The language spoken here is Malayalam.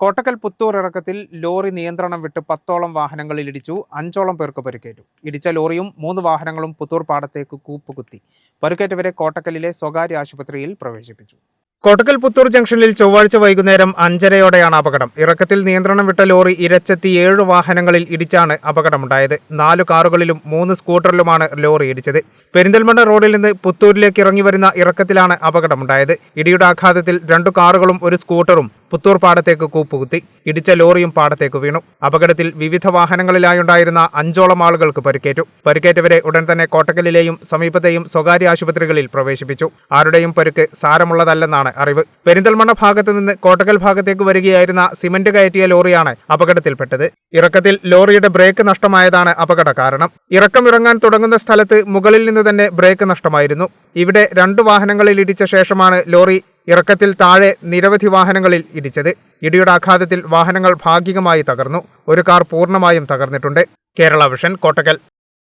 കോട്ടക്കൽ പുത്തൂർ ഇറക്കത്തിൽ ലോറി നിയന്ത്രണം വിട്ട് പത്തോളം വാഹനങ്ങളിൽ ഇടിച്ചു അഞ്ചോളം പേർക്ക് പരിക്കേറ്റു. ഇടിച്ച ലോറിയും മൂന്ന് വാഹനങ്ങളും പുത്തൂർ പാടത്തേക്ക് കൂപ്പുകുത്തി. പരിക്കേറ്റവരെ കോട്ടക്കലിലെ സ്വകാര്യ ആശുപത്രിയിൽ പ്രവേശിപ്പിച്ചു. കോട്ടക്കൽ പുത്തൂർ ജംഗ്ഷനിൽ ചൊവ്വാഴ്ച വൈകുന്നേരം അഞ്ചരയോടെയാണ് അപകടം. ഇറക്കത്തിൽ നിയന്ത്രണം വിട്ട ലോറി ഇരച്ചെത്തി ഏഴ് വാഹനങ്ങളിൽ ഇടിച്ചാണ് അപകടമുണ്ടായത്. നാലു കാറുകളിലും മൂന്ന് സ്കൂട്ടറിലുമാണ് ലോറി ഇടിച്ചത്. പെരിന്തൽമണ്ണ റോഡിൽ നിന്ന് പുത്തൂരിലേക്ക് ഇറങ്ങി വരുന്ന ഇറക്കത്തിലാണ് അപകടമുണ്ടായത്. ഇടിയുടെ ആഘാതത്തിൽ രണ്ടു കാറുകളും ഒരു സ്കൂട്ടറും പുത്തൂർ പാടത്തേക്ക് കൂപ്പുകുത്തി ഇടിച്ച ലോറിയും പാടത്തേക്ക് വീണു. അപകടത്തിൽ വിവിധ വാഹനങ്ങളിലായുണ്ടായിരുന്ന അഞ്ചോളം ആളുകൾക്ക് പരിക്കേറ്റു. പരിക്കേറ്റവരെ ഉടൻ തന്നെ കോട്ടക്കലിലെയും സമീപത്തെയും സ്വകാര്യ ആശുപത്രികളിൽ പ്രവേശിപ്പിച്ചു. ആരുടെയും പരുക്ക് സാരമുള്ളതല്ലെന്നാണ് അറിവ്. പെരിന്തൽമണ്ണ ഭാഗത്ത് നിന്ന് കോട്ടക്കൽ ഭാഗത്തേക്ക് വരികയായിരുന്ന സിമന്റ് കയറ്റിയ ലോറിയാണ് അപകടത്തിൽപ്പെട്ടത്. ഇറക്കത്തിൽ ലോറിയുടെ ബ്രേക്ക് നഷ്ടമായതാണ് അപകട കാരണം. ഇറക്കം ഇറങ്ങാൻ തുടങ്ങുന്ന സ്ഥലത്ത് മുകളിൽ നിന്ന് തന്നെ ബ്രേക്ക് നഷ്ടമായിരുന്നു. ഇവിടെ രണ്ടു വാഹനങ്ങളിൽ ഇടിച്ച ശേഷമാണ് ലോറി ഇറക്കത്തിൽ താഴെ നിരവധി വാഹനങ്ങളിൽ ഇടിച്ചത്. ഇടിയുടെ ആഘാതത്തിൽ വാഹനങ്ങൾ ഭാഗികമായി തകർന്നു. ഒരു കാർ പൂർണമായും തകർന്നിട്ടുണ്ട്. കേരള വിഷൻ കോട്ടക്കൽ.